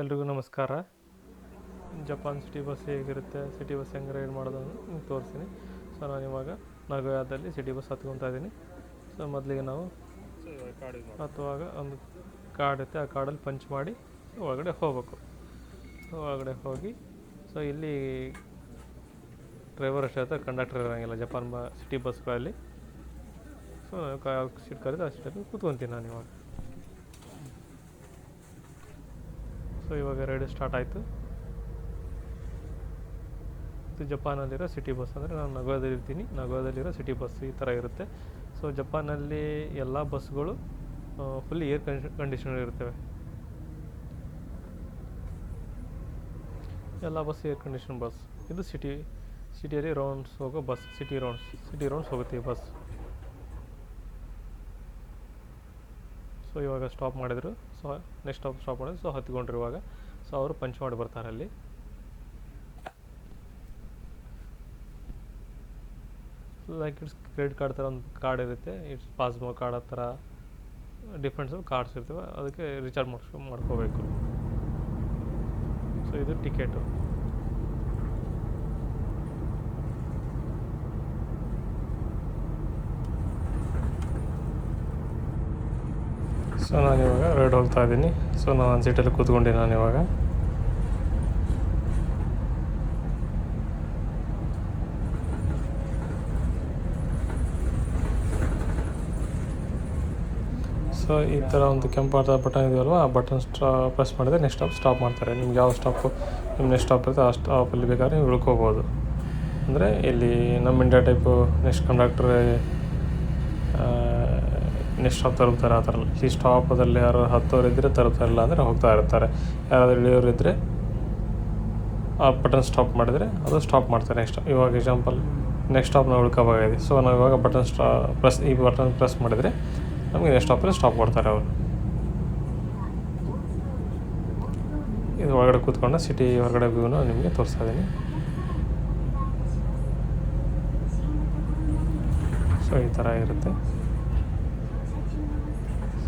ಎಲ್ರಿಗೂ ನಮಸ್ಕಾರ. Japan city bus ಹೇಗಿರುತ್ತೆ, ಸಿಟಿ ಬಸ್ ಹೆಂಗೆ ರೈಡ್ ಮಾಡೋದನ್ನು ನಿಮ್ಗೆ ತೋರಿಸ್ತೀನಿ. ಸೊ ನಾನು ಇವಾಗ ನಗೋಯಾದಲ್ಲಿ ಸಿಟಿ ಬಸ್ ಹತ್ಕೊತಾ ಇದ್ದೀನಿ. ಸೊ ಮೊದಲಿಗೆ ನಾವು ಹತ್ತುವಾಗ ಒಂದು ಕಾರ್ಡ್ ಇರುತ್ತೆ, ಆ ಕಾರ್ಡಲ್ಲಿ ಪಂಚ್ ಮಾಡಿ ಒಳಗಡೆ ಹೋಗ್ಬೇಕು. ಒಳಗಡೆ ಹೋಗಿ ಸೊ ಇಲ್ಲಿ ಡ್ರೈವರ್ ಅಷ್ಟೇ ಇರ್ತಾರೆ ಕಂಡಕ್ಟರ್ ಇರೋಂಗಿಲ್ಲ ಜಪಾನ್ ಬ, ಸಿಟಿ ಬಸ್ಗಳಲ್ಲಿ. ಸೊ ಸೀಟ್ ಕರೆದು ಆ ಸೀಟಲ್ಲಿ ಕೂತ್ಕೊತೀನಿ ನಾನು ಇವಾಗ. ಸೊ ಇವಾಗ ರೈಡ್ ಸ್ಟಾರ್ಟ್ ಆಯಿತು. ಇದು ಜಪಾನಲ್ಲಿರೋ ಸಿಟಿ ಬಸ್ ಅಂದರೆ ನಾನು ನಗೋದಲ್ಲಿ ಇರ್ತೀನಿ. ನಗೋದಲ್ಲಿರೋ ಸಿಟಿ ಬಸ್ ಈ ಥರ ಇರುತ್ತೆ. ಸೊ ಜಪಾನಲ್ಲಿ ಎಲ್ಲ ಬಸ್ಗಳು ಫುಲ್ ಏರ್ ಕಂಡೀಷನರ್ ಇರ್ತವೆ. ಎಲ್ಲ ಬಸ್ ಏರ್ ಕಂಡೀಷನ್ ಬಸ್ ಇದು ಸಿಟಿ ಸಿಟಿಯಲ್ಲಿ ರೌಂಡ್ಸ್ ಹೋಗೋ bus city rounds city rounds ಹೋಗುತ್ತೆ ಈ ಬಸ್ ಸೊ ಇವಾಗ ಸ್ಟಾಪ್ ಮಾಡಿದರು. ಸೊ ನೆಕ್ಸ್ಟ್ ಸ್ಟಾಪ್ ಸ್ಟಾಪ್ ಮಾಡಿದ್ರು. ಸೊ ಹತ್ಕೊಂಡ್ರು ಇವಾಗ. ಸೊ ಅವರು ಪಂಚ್ ಮಾಡಿ ಬರ್ತಾರೆ ಅಲ್ಲಿ. ಲೈಕ್ ಇಟ್ಸ್ ಕ್ರೆಡಿಟ್ ಕಾರ್ಡ್ ಥರ ಒಂದು ಕಾರ್ಡ್ ಇರುತ್ತೆ. ಇಟ್ಸ್ ಪಾಸ್ಬುಕ್ ಕಾರ್ಡ್ ಆ ಥರ ಡಿಫ್ರೆಂಟ್ಸ್ ಕಾರ್ಡ್ಸ್ ಇರ್ತವೆ. ಅದಕ್ಕೆ ರಿಚಾರ್ಜ್ ಮಾಡಿಸ್ಕೊ ಮಾಡ್ಕೋಬೇಕು. ಸೊ ಇದು ಟಿಕೆಟು. ಸೊ ನಾನು ಇವಾಗ ರೈಡ್ ಹೋಗ್ತಾ ಇದ್ದೀನಿ. ಸೊ ನಾನು ಒಂದು ಸೀಟಲ್ಲಿ ಕೂತ್ಕೊಂಡೆ ನಾನು ಇವಾಗ. ಸೊ ಈ ಥರ ಒಂದು ಕೆಂಪಾದ ಬಟನ್ ಇದೆಯಲ್ವ, ಆ ಬಟನ್ ಸ್ಟಾ ಪ್ರೆಸ್ ಮಾಡಿದ್ರೆ ನೆಕ್ಸ್ಟ್ ಸ್ಟಾಪ್ ಸ್ಟಾಪ್ ಮಾಡ್ತಾರೆ. ನಿಮ್ಗೆ ಯಾವ ಸ್ಟಾಪು ನಿಮ್ಮ ನೆಕ್ಸ್ಟ್ ಸ್ಟಾಪ್ ಇರುತ್ತೆ, ಆ ಸ್ಟಾಪಲ್ಲಿ ಬೇಕಾದ್ರೆ ನೀವು ಉಳ್ಕೋಬೋದು. ಅಂದರೆ ಇಲ್ಲಿ ನಮ್ಮ India type next conductor next stop ತಲುಪ್ತಾರೆ ಆ ಥರ ಈ ಸ್ಟಾಪದಲ್ಲಿ ಯಾರು ಹತ್ತೋರು ಇದ್ದರೆ ತಲುಪ್ತಾರಿಲ್ಲ ಅಂದರೆ ಹೋಗ್ತಾ ಇರ್ತಾರೆ. ಯಾರಾದರೂ ಇಳಿಯೋರು ಇದ್ದರೆ ಆ ಬಟನ್ ಸ್ಟಾಪ್ ಮಾಡಿದರೆ ಅದು ಸ್ಟಾಪ್ ಮಾಡ್ತಾರೆ ನೆಕ್ಸ್ಟ್. ಇವಾಗ ಎಕ್ಸಾಂಪಲ್ ನೆಕ್ಸ್ಟ್ ಸ್ಟಾಪ್ ನಾವು ಉಳ್ಕೋಬೇಕಾಗಿದೆ ಸೊ ನಾವು ಇವಾಗ ಬಟನ್ ಸ್ಟಾ, ಪ್ರೆಸ್, ಈ ಬಟನ್ ಪ್ರೆಸ್ ಮಾಡಿದರೆ ನಮಗೆ ನೆಕ್ಸ್ಟ್ ಸ್ಟಾಪಲ್ಲಿ ಸ್ಟಾಪ್ ಕೊಡ್ತಾರೆ ಅವರು. ಇದು ಒಳಗಡೆ ಕೂತ್ಕೊಂಡು ಸಿಟಿ ಹೊರಗಡೆ ವ್ಯೂನ ನಿಮಗೆ ತೋರಿಸ್ತಾ ಇದ್ದೀನಿ ಸೊ ಈ ಥರ ಇರುತ್ತೆ.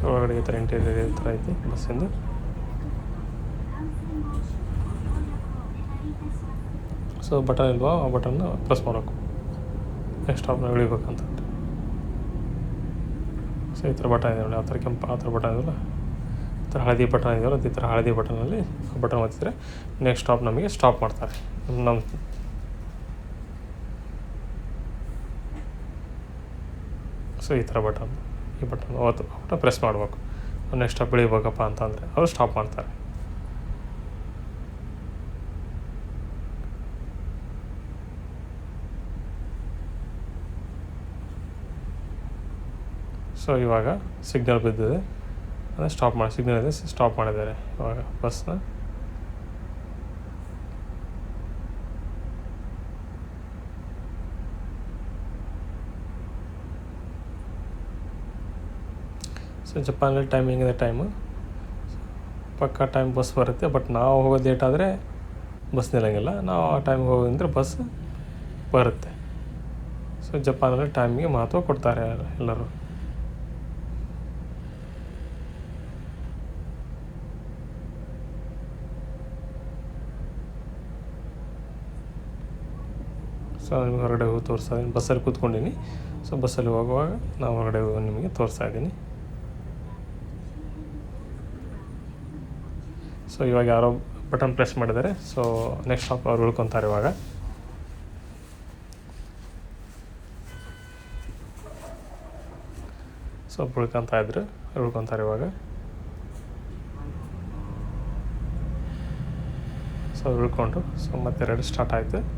ಒಳಗಡೆ ಈ ಥರ ಇಂಟೀರಿಯರ್ ಈ ಥರ ಐತಿ ಬಸ್ಸಿಂದು ಸೊ ಬಟನ್ ಇಲ್ವಾ, ಆ ಬಟನ್ನ ಪ್ರೆಸ್ ಮಾಡಬೇಕು. ನೆಕ್ಸ್ಟ್ ಸ್ಟಾಪ್ನ ಇಳಿಬೇಕಂತ. ಸೊ ಈ ಥರ ಬಟನ್ ಇದೆ ನೋಡಿ, ಆ ಥರ ಕೆಂಪು, ಆ ಥರ ಬಟನ್ ಇದೆಯಲ್ಲ? ಈ ಥರ ಹಳದಿ ಬಟನ್ ಇದೆಯಲ್ಲ, ಈ ಥರ ಹಳದಿ ಬಟನಲ್ಲಿ ಬಟನ್ ಒತ್ತಿದ್ರೆ ನೆಕ್ಸ್ಟ್ ಸ್ಟಾಪ್ ನಮಗೆ ಸ್ಟಾಪ್ ಮಾಡ್ತಾರೆ. ನಮ್ಮ ಸೊ ಈ ಥರ ಬಟನ್ ಈ ಬಟನ್ ಅವತ್ತು ಬಟನ್ ಪ್ರೆಸ್ ಮಾಡಬೇಕು ನೆಕ್ಸ್ಟ್ ಸ್ಟಾಪ್ ಇಳಿಬೇಕಪ್ಪ ಅಂತಂದರೆ ಅವರು ಸ್ಟಾಪ್ ಮಾಡ್ತಾರೆ. ಸೊ ಇವಾಗ ಸಿಗ್ನಲ್ ಬಿದ್ದಿದೆ. ಅಂದರೆ ಸ್ಟಾಪ್ ಮಾಡಿ ಸಿಗ್ನಲ್ ಇದೆ ಸ್ಟಾಪ್ ಮಾಡಿದ್ದಾರೆ ಇವಾಗ ಬಸ್ನ ಸೊ ಜಪಾನಲ್ಲಿ ಟೈಮಿಂಗ್ ಇದೆ ಟೈಮು ಪಕ್ಕ ಟೈಮ್ ಬಸ್ ಬರುತ್ತೆ ಬಟ್ ನಾವು ಹೋಗೋದು ಲೇಟ್ ಆದರೆ ಬಸ್ ನಿಲ್ಲಂಗಿಲ್ಲ. ನಾವು ಆ ಟೈಮಿಗೆ ಹೋಗೋದಂದ್ರೆ ಬಸ್ ಬರುತ್ತೆ. ಸೊ ಜಪಾನಲ್ಲಿ ಟೈಮಿಗೆ ಮಹತ್ವ ಕೊಡ್ತಾರೆ ಎಲ್ಲರೂ. ಸೊ ನಿಮ್ಗೆ ಹೊರಗಡೆ ಹೋಗಿ ತೋರಿಸ್ತಾ ಇದ್ದೀನಿ. ಬಸ್ಸಲ್ಲಿ ಕೂತ್ಕೊಂಡಿನಿ. ಸೊ ಬಸ್ಸಲ್ಲಿ ಹೋಗುವಾಗ ನಾವು ಹೊರಗಡೆ ಹೋಗಿ ನಿಮಗೆ ತೋರಿಸ್ತಾ ಇದ್ದೀನಿ. ಸೊ ಇವಾಗ ಯಾರೋ ಬಟನ್ ಪ್ರೆಸ್ ಮಾಡಿದ್ದಾರೆ. ಸೊ ನೆಕ್ಸ್ಟ್ ಸ್ಟಾಪ್ ಅವ್ರು ಉಳ್ಕೊತಾರೆ ಇವಾಗ. ಸೊ ಉಳ್ಕೊತಾ ಇದ್ರು. ಉಳ್ಕೊತಾರೆ ಇವಾಗ. ಸೊ ಉಳ್ಕೊಂಡು. ಸೊ ಮತ್ತೆ ಎರಡು ಸ್ಟಾರ್ಟ್ ಆಯಿತು.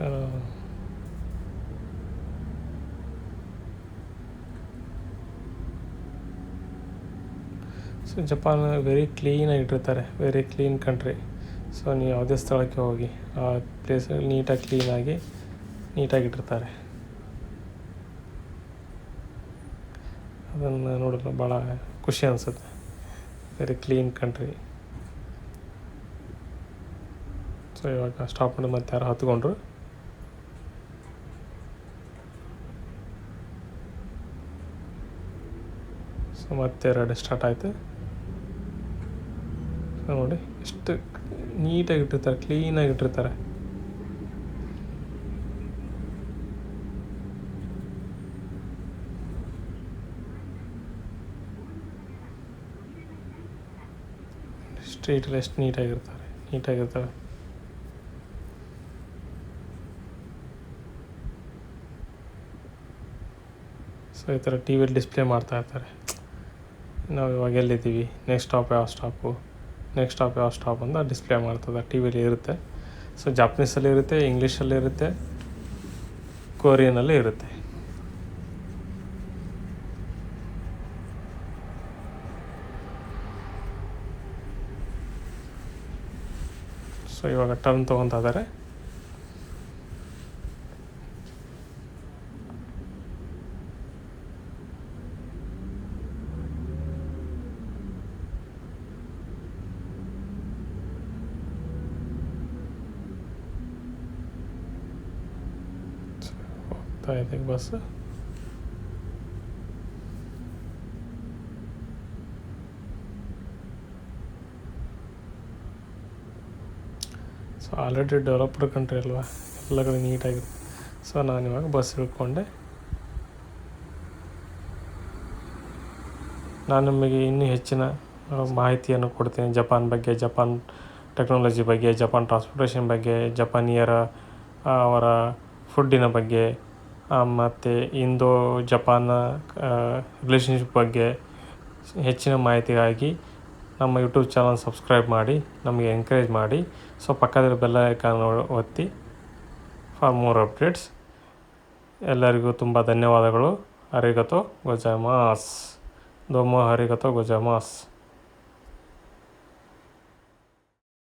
ಚಲೋ ಸೊ ಜಪಾನ್ ವೆರಿ ಕ್ಲೀನಾಗಿ ಇಟ್ಟಿರ್ತಾರೆ. ವೆರಿ ಕ್ಲೀನ್ ಕಂಟ್ರಿ ಸೊ ನೀವು ಯಾವುದೇ ಸ್ಥಳಕ್ಕೆ ಹೋಗಿ, ಆ ಪ್ಲೇಸ್ ನೀಟಾಗಿ ಕ್ಲೀನಾಗಿ ನೀಟಾಗಿ ಇಟ್ಟಿರ್ತಾರೆ. ಅದನ್ನು ನೋಡಲು ಭಾಳ ಖುಷಿ ಅನಿಸುತ್ತೆ. ವೆರಿ ಕ್ಲೀನ್ ಕಂಟ್ರಿ ಸೊ ಇವಾಗ ಸ್ಟಾಪ್ ಮಾಡಿ ಮತ್ತೆ ಯಾರು ಹತ್ಕೊಂಡ್ರು. ಸೊ ಮತ್ತೆ ಎರಡು ಸ್ಟಾರ್ಟ್ ಆಯಿತು ನೋಡಿ, ಎಷ್ಟು ನೀಟಾಗಿ ಇಟ್ಟಿರ್ತಾರೆ ಕ್ಲೀನಾಗಿ ಇಟ್ಟಿರ್ತಾರೆ. ಸ್ಟ್ರೀಟಲ್ಲಿ ಎಷ್ಟು ನೀಟಾಗಿರ್ತಾರೆ ನೀಟಾಗಿರ್ತಾರೆ ಸೊ ಈ ಥರ ಟಿ ವಿಯಲ್ಲಿ ಡಿಸ್ಪ್ಲೇ ಮಾಡ್ತಾ ಇರ್ತಾರೆ. ನಾವು ಇವಾಗ ಎಲ್ಲಿದ್ದೀವಿ? ನೆಕ್ಸ್ಟ್ ಸ್ಟಾಪ್ ಯಾವ ಸ್ಟಾಪು ನೆಕ್ಸ್ಟ್ ಸ್ಟಾಪ್ ಯಾವ ಸ್ಟಾಪ್ ಅಂತ ಡಿಸ್ಪ್ಲೇ ಮಾಡ್ತದೆ. ಟಿ ವಿಲಿ ಇರುತ್ತೆ. ಸೊ ಜಾಪನೀಸಲ್ಲಿ ಇರುತ್ತೆ ಇಂಗ್ಲೀಷಲ್ಲಿ ಇರುತ್ತೆ ಕೊರಿಯನಲ್ಲಿ ಇರುತ್ತೆ. ಸೊ ಇವಾಗ ಟರ್ನ್ ತೊಗೊತಾ ಇದ್ದಾರೆ. ಹೋಗ್ತಾ ಇದೆ bus so already developed country ಅಲ್ವಾ? ಎಲ್ಲ ಕಡೆ ನೀಟಾಗಿದೆ. ಸೊ ನಾನು ಇವಾಗ ಬಸ್ ಇಳ್ಕೊಂಡೆ ನಾನು ನಿಮಗೆ ಇನ್ನೂ ಹೆಚ್ಚಿನ ಮಾಹಿತಿಯನ್ನು ಕೊಡ್ತೀನಿ. ಜಪಾನ್ ಬಗ್ಗೆ, ಜಪಾನ್ ಟೆಕ್ನಾಲಜಿ ಬಗ್ಗೆ, ಜಪಾನ್ ಟ್ರಾನ್ಸ್ಪೋರ್ಟೇಷನ್ ಬಗ್ಗೆ, ಜಪಾನಿಯರ ಅವರ ಫುಡ್ಡಿನ ಬಗ್ಗೆ ಮತ್ತು ಇಂಡೋ ಜಪಾನ್ ರಿಲೇಷನ್ಶಿಪ್ ಬಗ್ಗೆ ಹೆಚ್ಚಿನ ಮಾಹಿತಿಗಾಗಿ ನಮ್ಮ ಯೂಟ್ಯೂಬ್ ಚಾನಲ್ ಸಬ್ಸ್ಕ್ರೈಬ್ ಮಾಡಿ, ನಮಗೆ ಎನ್ಕರೇಜ್ ಮಾಡಿ. ಸೊ, ಪಕ್ಕದಲ್ಲಿ ಬೆಲ್ಲ ಐಕಾನ್ ಒತ್ತಿ ಫಾರ್ ಮೋರ್ ಅಪ್ಡೇಟ್ಸ್ ಎಲ್ಲರಿಗೂ ತುಂಬ ಧನ್ಯವಾದಗಳು. ಹರಿಗತೋ ಗೊಜಾಮಾಸ್ ದೊಮ್ಮ ಹರಿಗತೋ ಗೊಜಾಮಾಸ್